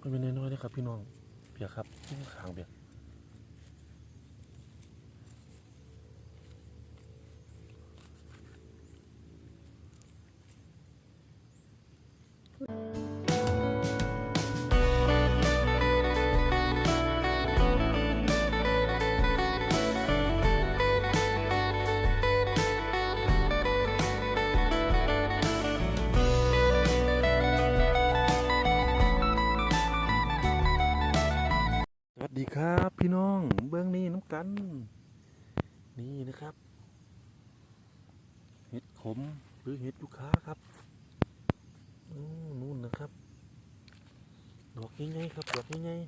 ก็เป็นน้อยๆนะครับพี่น้องเปียกครับขางเปียก สดีครับพี่น้องเบื้องนี้น้ำกัน นี่นะครับ เห็ดขมหรือเห็ดลูกค้าครับนู่นนะครับ ดอกง่ายๆครับดอกง่าย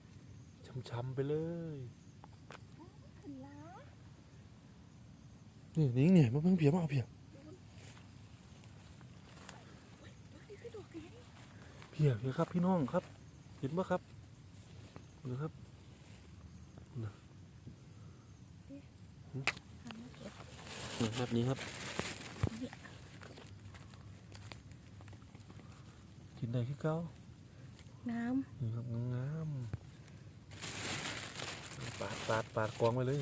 ๆช้ำๆไปเลยนี่นิ่งเนี่ยมาเพิ่งเพียมาเอาเพียเพียเพียครับพี่น้องครับ เห็นไหมครับ เห็นครับนี่แบบนี้ครับ กินได้คือเก้าน้ำนี่ครับงามๆปาดปาดปาดกองไปเลย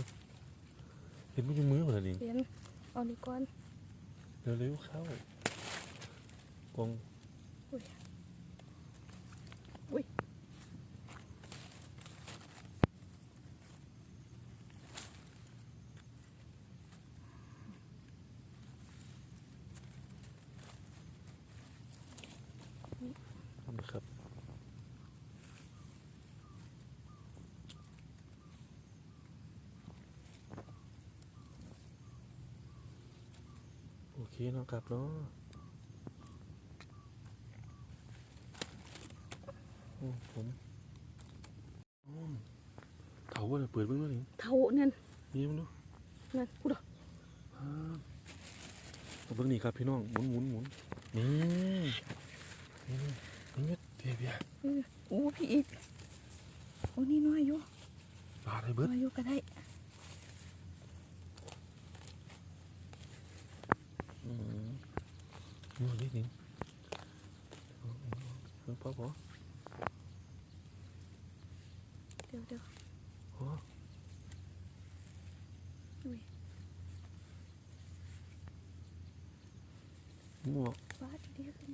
เห็นมันอยู่มือเหมือนลิงเห็นเอานี่ก่อนเร็วๆเข้ากอง อุ้ยอุ้ย นี่ครับ โอเคเนาะครับเนาะโอ้ผมอืมเถาว่าเปิดเบิ่งด้วยนี่เท่านั่นนี่มันดูนั่นกูดอกอ่าเอาเบิ่งนี่ครับพี่น้องหมุนหมุนหมุนนี่นี่นี่นี่เทียบยาโอ้พี่อีกโอ้นี่น้อยอยู่ปลาอะไรเบิดน้อยอยู่ก็ได้ อืม นี่นิดนึงเพิ่งพอพอเดี๋ยวเดี๋ยวพออุ้ยหมวกบ้าเดี๋ยวขึ้น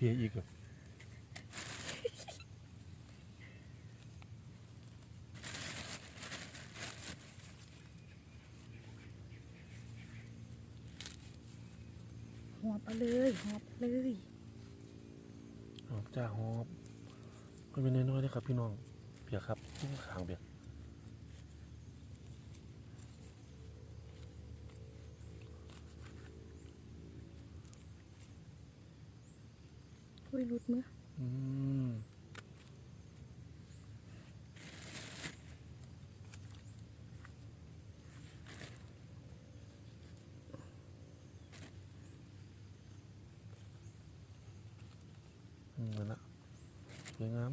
พ่อทำงานแท้เอาเอาเอาเจ็บเจ็บนึ่งนึ่งนึ่งอุ้ยหลายดอกเลยเร็วเร็วเพียอีกอะหอบไปเลยหอบไปเลยหอบจ้าหอบก็เป็นน้อยๆนะครับพี่น้องเปียกครับที่ขางเปียก ยหลุดมืออืมอืมนั่นละสวยงาม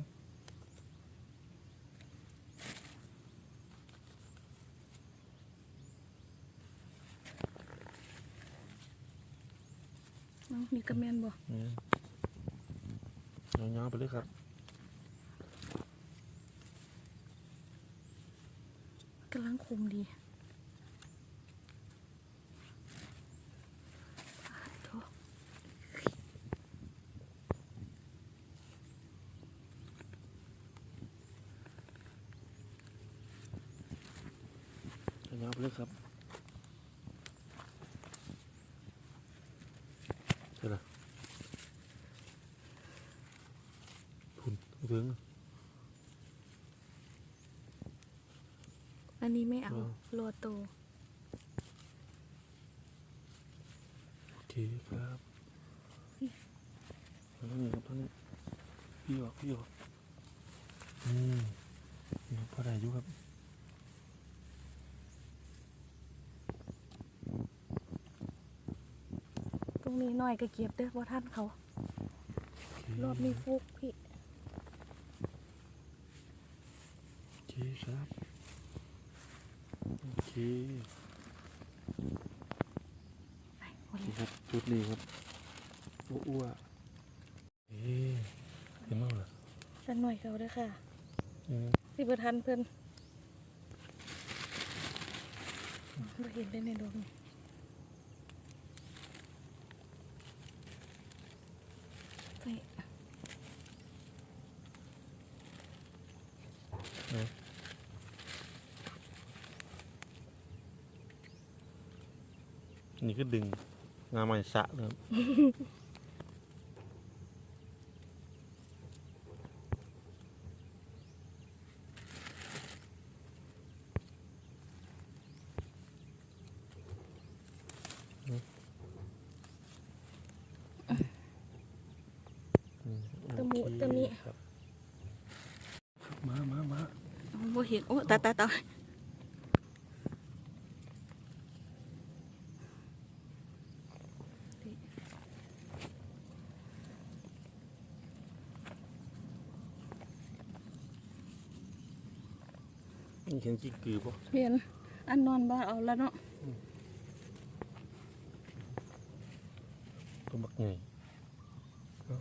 เอานี่กระแมนบ่ นี่ยาวๆไปเลยครับกำลังคมดีปาดโถยาวๆไปเลยครับเท่าไหร่ คุณเพิ่งอันนี้ไม่เอาเอาโลโตโอเคครับทางนี้ครับทางนี้พี่ออกพี่ออกอืมนี่พอได้อยู่ครับตรงนี้หน่อยก็เก็บเด้อว่าท่านเขาโอเครอบนี้ฟุกพี่ ครับ โอเคไปพอดีนี่ครับจุดนี้ครับอ้วๆเอ๊ะเห็นมั้งเหรอสักหน่อยเขาเด้อค่ะอืมสิบ่ทันเพิ่นบ่เห็นได้ในดง นี่ก็ดึงงาไม้สะนะครับตะหมูตะมิครับมามามาบ่เห็น โอ้ตายตายตา ยนี่เห็นจิกกือปะเห็นอันนอนบ้านเอาแล้วเนาะตัวบักไงเอ้า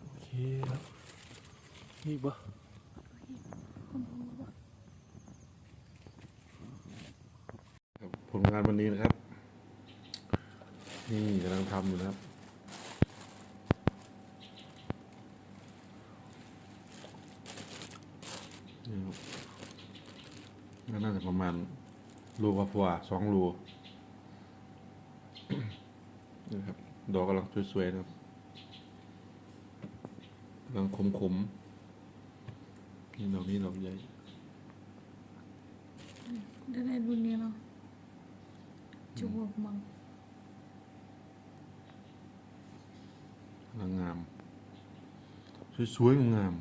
โอเคครับนี่ปะผล งานวันนี้นะครับ นี่กำลังทำอยู่นะครับ นี่ครับน่าจะประมาณรูกว่าสองรูนี่ครับ ดอกกำลังสวยๆนะครับกำลังขมๆนี่ดอกนี้ดอกใหญ่ ได้ได้รุ่นนี้เนาะ จูบมังกำลังามสวยๆงาม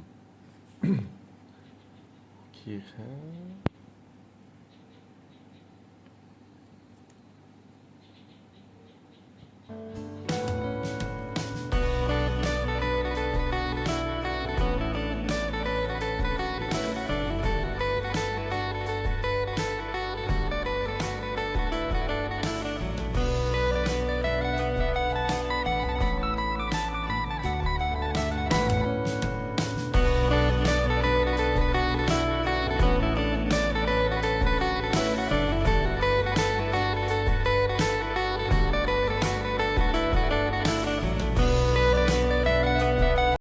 โอเคครับ